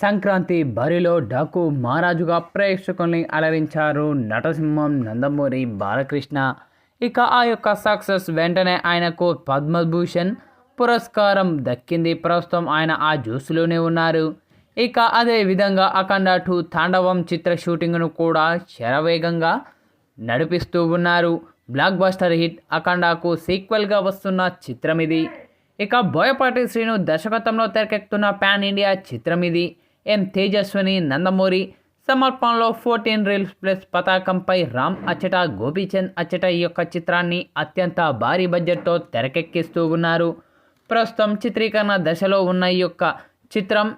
సంక్రాంతి బరిలో డాకు మహారాజుగా ప్రేక్షకుల్ని అలరించారు నటసింహం నందమూరి బాలకృష్ణ. ఇక ఆ యొక్క సక్సెస్ వెంటనే ఆయనకు పద్మభూషణ్ పురస్కారం దక్కింది. ప్రస్తుతం ఆయన ఆ జ్యూస్లోనే ఉన్నారు. ఇక అదే విధంగా అఖండ టూ తాండవం చిత్ర షూటింగ్ను కూడా శరవేగంగా నడిపిస్తూ ఉన్నారు. బ్లాక్ బస్టర్ హిట్ అఖండాకు సీక్వెల్గా వస్తున్న చిత్రం ఇది ఇక బోయపాటి శ్రీను దర్శకత్వంలో తెరకెక్కుతున్న పాన్ ఇండియా చిత్రం ఇది ఎం తేజస్విని నందమూరి. సమర్పణలో ఫోర్టీన్ రీల్స్ ప్లస్ పతాకంపై రామ్ అచ్చట గోపీచంద్ అచ్చట ఈ యొక్క చిత్రాన్ని అత్యంత భారీ బడ్జెట్తో తెరకెక్కిస్తూ ఉన్నారు. ప్రస్తుతం చిత్రీకరణ దశలో ఉన్న ఈ యొక్క చిత్రం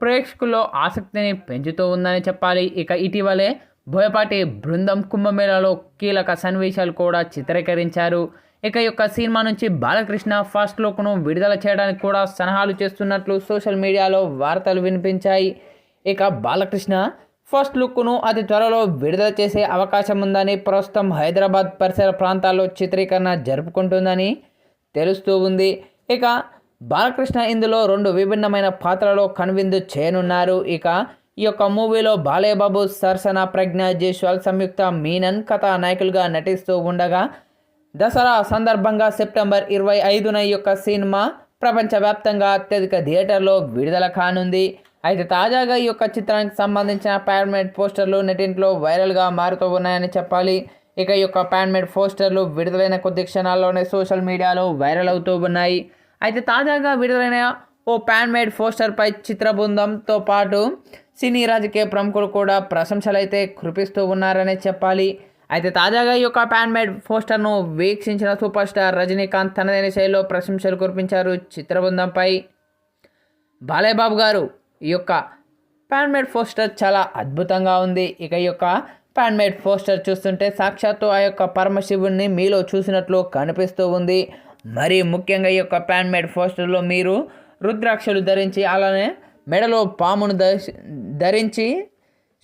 ప్రేక్షకుల్లో ఆసక్తిని పెంచుతూ ఉందని చెప్పాలి. ఇక ఇటీవలే బోయపాటి బృందం కుంభమేళాలో కీలక సన్నివేశాలు కూడా చిత్రీకరించారు. ఇక యొక్క సినిమా నుంచి బాలకృష్ణ ఫస్ట్ లుక్ను విడుదల చేయడానికి కూడా సలహాలు చేస్తున్నట్లు సోషల్ మీడియాలో వార్తలు వినిపించాయి. ఇక బాలకృష్ణ ఫస్ట్ లుక్ను అతి త్వరలో విడుదల చేసే అవకాశం ఉందని ప్రస్తుతం హైదరాబాద్ పరిసర ప్రాంతాల్లో చిత్రీకరణ జరుపుకుంటుందని తెలుస్తూ ఉంది. ఇక బాలకృష్ణ ఇందులో రెండు విభిన్నమైన పాత్రలో కనువిందు చేయనున్నారు. ఇక ఈ యొక్క మూవీలో బాలయ్యబాబు సరసన ప్రజ్ఞ జైస్వాల్ సంయుక్త మీనన్ కథానాయకులుగా నటిస్తూ ఉండగా దసరా సందర్భంగా సెప్టెంబర్ ఇరవై ఐదున ఈ యొక్క సినిమా ప్రపంచవ్యాప్తంగా అత్యధిక థియేటర్లో విడుదల కానుంది. అయితే తాజాగా ఈ యొక్క చిత్రానికి సంబంధించిన ప్యాన్మేడ్ పోస్టర్లు నెటింట్లో వైరల్గా మారుతూ ఉన్నాయని చెప్పాలి. ఇక ఈ యొక్క ప్యాన్మేడ్ పోస్టర్లు విడుదలైన కొద్ది క్షణాల్లోనే సోషల్ మీడియాలో వైరల్ అవుతూ ఉన్నాయి. అయితే తాజాగా విడుదలైన ఓ ప్యాన్మేడ్ పోస్టర్పై చిత్ర బృందంతో పాటు సినీ రాజకీయ ప్రముఖులు కూడా ప్రశంసలు అయితే కురిపిస్తూ ఉన్నారనే చెప్పాలి. అయితే తాజాగా ఈ యొక్క ప్యాన్ మేడ్ పోస్టర్ను వీక్షించిన సూపర్ స్టార్ రజనీకాంత్ తనదైన శైలిలో ప్రశంసలు కురిపించారు చిత్రబృందంపై. బాలేబాబు గారు ఈ యొక్క ప్యాన్ మేడ్ పోస్టర్ చాలా అద్భుతంగా ఉంది. ఇక ఈ యొక్క ప్యాన్ మేడ్ పోస్టర్ చూస్తుంటే సాక్షాత్తు ఆ యొక్క పరమశివుణ్ణి మీలో చూసినట్లు కనిపిస్తూ ఉంది. మరి ముఖ్యంగా ఈ యొక్క ప్యాన్ మేడ్ పోస్టర్లో మీరు రుద్రాక్షలు ధరించి అలానే మెడలో పామును ధరించి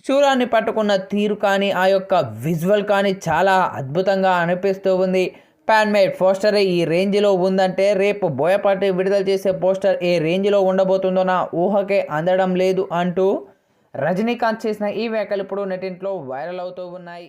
శూలాన్ని పట్టుకున్న తీరు కానీ ఆ యొక్క విజువల్ కానీ చాలా అద్భుతంగా అనిపిస్తూ ఉంది. ప్యాన్మేడ్ పోస్టర్ ఈ రేంజ్లో ఉందంటే రేపు బోయపాటి విడుదల చేసే పోస్టర్ ఏ రేంజ్లో ఉండబోతుందో నా ఊహకే అందడం లేదు అంటూ రజనీకాంత్ చేసిన ఈ వ్యాఖ్యలు ఇప్పుడు నెటింట్లో వైరల్ అవుతూ ఉన్నాయి.